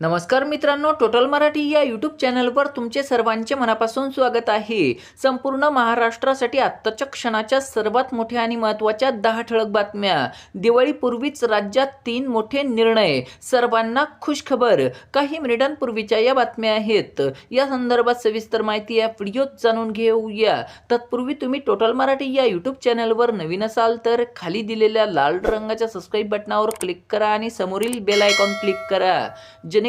नमस्कार मित्रांनो टोटल मराठी या यूट्यूब चॅनलवर तुमचे सर्वांचे मनापासून स्वागत आहे. संपूर्ण महाराष्ट्रासाठी आत्ताच्या क्षणाच्या सर्वात मोठ्या आणि महत्त्वाच्या दहा ठळक बातम्या. दिवाळीपूर्वीच राज्यात तीन मोठे निर्णय. सर्वांना खुशखबर काही मिनिटांपूर्वीच्या या बातम्या आहेत. या संदर्भात सविस्तर माहिती या व्हिडिओत जाणून घेऊया. तत्पूर्वी तुम्ही टोटल मराठी या यूट्यूब चॅनलवर नवीन असाल तर खाली दिलेल्या लाल रंगाच्या सबस्क्राईब बटनावर क्लिक करा आणि समोरील बेल आयकॉन क्लिक करा. जेणे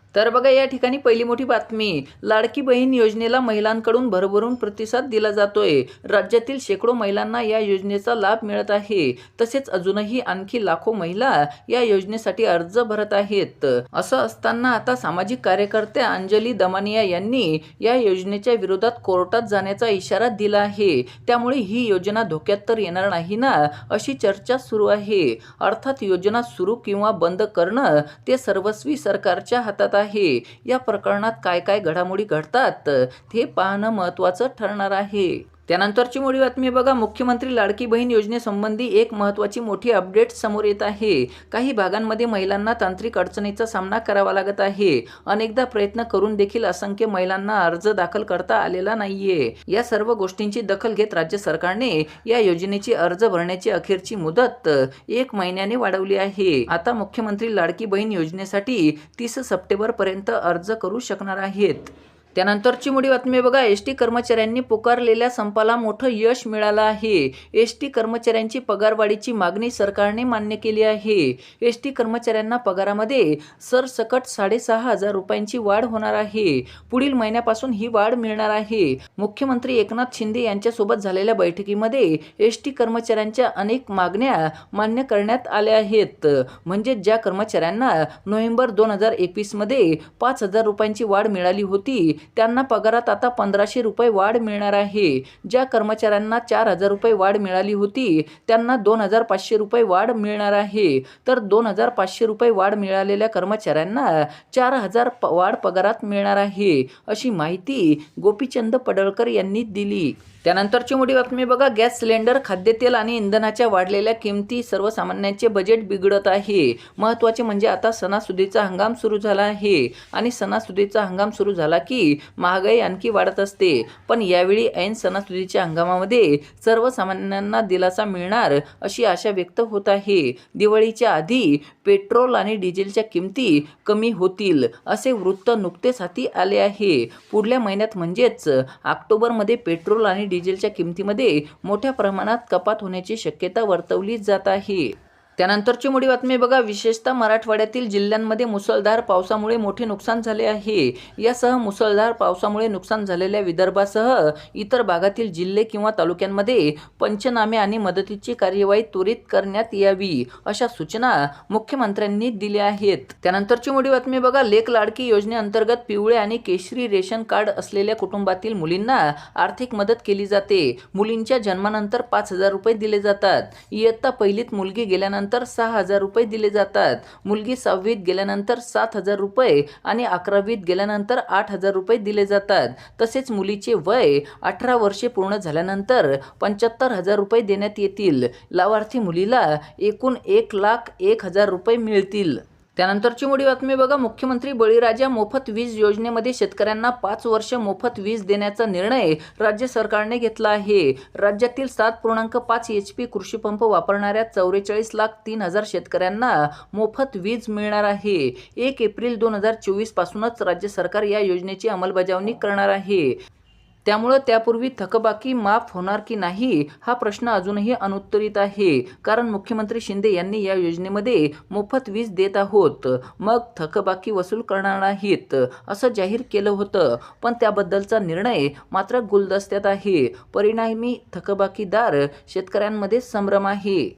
तर बघा या ठिकाणी पहिली मोठी बातमी. लाडकी बहीण योजनेला महिलांकडून भरभरून प्रतिसाद दिला जातोय. राज्यातील शेकडो महिलांना या योजनेचा लाभ मिळत आहे. तसेच अजूनही आणखी लाखो महिला या योजनेसाठी अर्ज भरत आहेत. असं असताना आता सामाजिक कार्यकर्त्या अंजली दमानिया यांनी या योजनेच्या विरोधात कोर्टात जाण्याचा इशारा दिला आहे. त्यामुळे ही योजना धोक्यात तर येणार नाही ना अशी चर्चा सुरू आहे. अर्थात योजना सुरू किंवा बंद करणं ते सर्वस्वी सरकारच्या हातात आहे आहे. या प्रकरणात काय काय घडामोडी घडतात ते पाहणं महत्त्वाचं ठरणार आहे. त्यानंतरची मोठी बातमी बघा. मुख्यमंत्री लाडकी बहीण योजनेसंबंधी एक महत्त्वाची मोठी अपडेट समोर येत आहे. काही भागांमध्ये महिलांना तांत्रिक अडचणीचा सामना करावा लागत आहे. अनेकदा प्रयत्न करून देखील असंख्य महिलांना अर्ज दाखल करता आलेला नाहीये. या सर्व गोष्टींची दखल घेत राज्य सरकारने या योजनेची अर्ज भरण्याची अखेरची मुदत एक महिन्याने वाढवली आहे. आता मुख्यमंत्री लाडकी बहीण योजनेसाठी तीस सप्टेंबर पर्यंत अर्ज करू शकणार आहेत. त्यानंतरची मोठी बातमी बघा. एस टी कर्मचाऱ्यांनी पुकारलेल्या संपाला मोठं यश मिळालं आहे. एस टी कर्मचाऱ्यांची पगारवाढीची मागणी सरकारने मान्य केली आहे. एस टी कर्मचाऱ्यांना पगारामध्ये सरसकट साडेसहा हजार रुपयांची वाढ होणार आहे. पुढील महिन्यापासून ही वाढ मिळणार आहे. मुख्यमंत्री एकनाथ शिंदे यांच्यासोबत झालेल्या बैठकीमध्ये एस टी कर्मचाऱ्यांच्या अनेक मागण्या मान्य करण्यात आल्या आहेत. म्हणजे ज्या कर्मचाऱ्यांना नोव्हेंबर दोन हजार एकवीसमध्ये पाच हजार रुपयांची वाढ मिळाली होती त्यांना पगारात आता पंधराशे रुपये वाढ मिळणार आहे. ज्या कर्मचाऱ्यांना चार हजार रुपये वाढ मिळाली होती त्यांना दोन हजार पाचशे रुपये वाढ मिळणार आहे. तर दोन हजार पाचशे रुपये वाढ मिळालेल्या कर्मचाऱ्यांना चार हजार प वाढ पगारात मिळणार आहे अशी माहिती गोपीचंद पडळकर यांनी दिली. त्यानंतरची मोठी बातमी बघा गॅस सिलेंडर खाद्यतेल आणि इंधनाच्या वाढलेल्या किमती सर्वसामान्यांचे बजेट बिघडत आहे. महत्त्वाचे म्हणजे आता सणासुदीचा हंगाम सुरू झाला आहे. आणि सणासुदीचा हंगाम सुरू झाला की महागाई आणखी वाढत असते. पण यावेळी ऐन सणासुदीच्या हंगामामध्ये सर्वसामान्यांना दिलासा मिळणार अशी आशा व्यक्त होत आहे. दिवाळीच्या आधी पेट्रोल आणि डिझेलच्या किमती कमी होतील असे वृत्त नुकतेच हाती आले आहे. पुढल्या महिन्यात म्हणजेच ऑक्टोबरमध्ये पेट्रोल आणि डिझेलच्या किमतीमध्ये मोठ्या प्रमाणात कपात होण्याची शक्यता वर्तवली जात आहे. त्यानंतरची मोठी बातमी बघा. विशेषतः मराठवाड्यातील जिल्ह्यांमध्ये मुसळधार पावसामुळे मोठे नुकसान झाले आहे. यासह मुसळधार पावसामुळे नुकसान झालेल्या विदर्भासह इतर भागातील जिल्हे किंवा तालुक्यांमध्ये पंचनामे आणि मदतीची कार्यवाही त्वरित करण्यात यावी अशा सूचना मुख्यमंत्र्यांनी दिल्या आहेत. त्यानंतरची मोठी बातमी बघा. लेख लाडकी योजनेअंतर्गत पिवळे आणि केशरी रेशन कार्ड असलेल्या कुटुंबातील मुलींना आर्थिक मदत केली जाते. मुलींच्या जन्मानंतर पाच हजार रुपये दिले जातात. इयत्ता पहिलीत मुलगी गेल्यानंतर गेल्यानंतर सहा हजार रुपये दिले जातात. मुलगी सहावीत गेल्यानंतर सात हजार रुपये आणि अकरावीत गेल्यानंतर आठ हजार रुपये दिले जातात. तसेच मुलीचे वय अठरा वर्षे पूर्ण झाल्यानंतर पंच्याहत्तर हजार रुपये देण्यात येतील. लाभार्थी मुलीला एकूण एक लाख एक हजार रुपये मिळतील. त्यानंतरची मोठी बातमी बघा. मुख्यमंत्री बळीराजा मोफत वीज योजनेमध्ये शेतकऱ्यांना पाच वर्ष मोफत वीज देण्याचा निर्णय राज्य सरकारने घेतला आहे. राज्यातील सात पूर्णांक पाच एच पी कृषीपंप वापरणाऱ्या चौवेचाळीस लाख तीन हजार शेतकऱ्यांना मोफत वीज मिळणार आहे. एक एप्रिल दोन हजार चोवीस पासूनच राज्य सरकार या योजनेची अंमलबजावणी करणार आहे. त्यामुळं त्यापूर्वी थकबाकी माफ होणार की नाही हा प्रश्न अजूनही अनुत्तरित आहे. कारण मुख्यमंत्री शिंदे यांनी या योजनेमध्ये मोफत वीज देत आहोत. मग थकबाकी वसूल करणार नाहीत असं जाहीर केलं होतं. पण त्याबद्दलचा निर्णय मात्र गुलदस्त्यात आहे. परिणामी थकबाकीदार शेतकऱ्यांमध्ये संभ्रम आहे.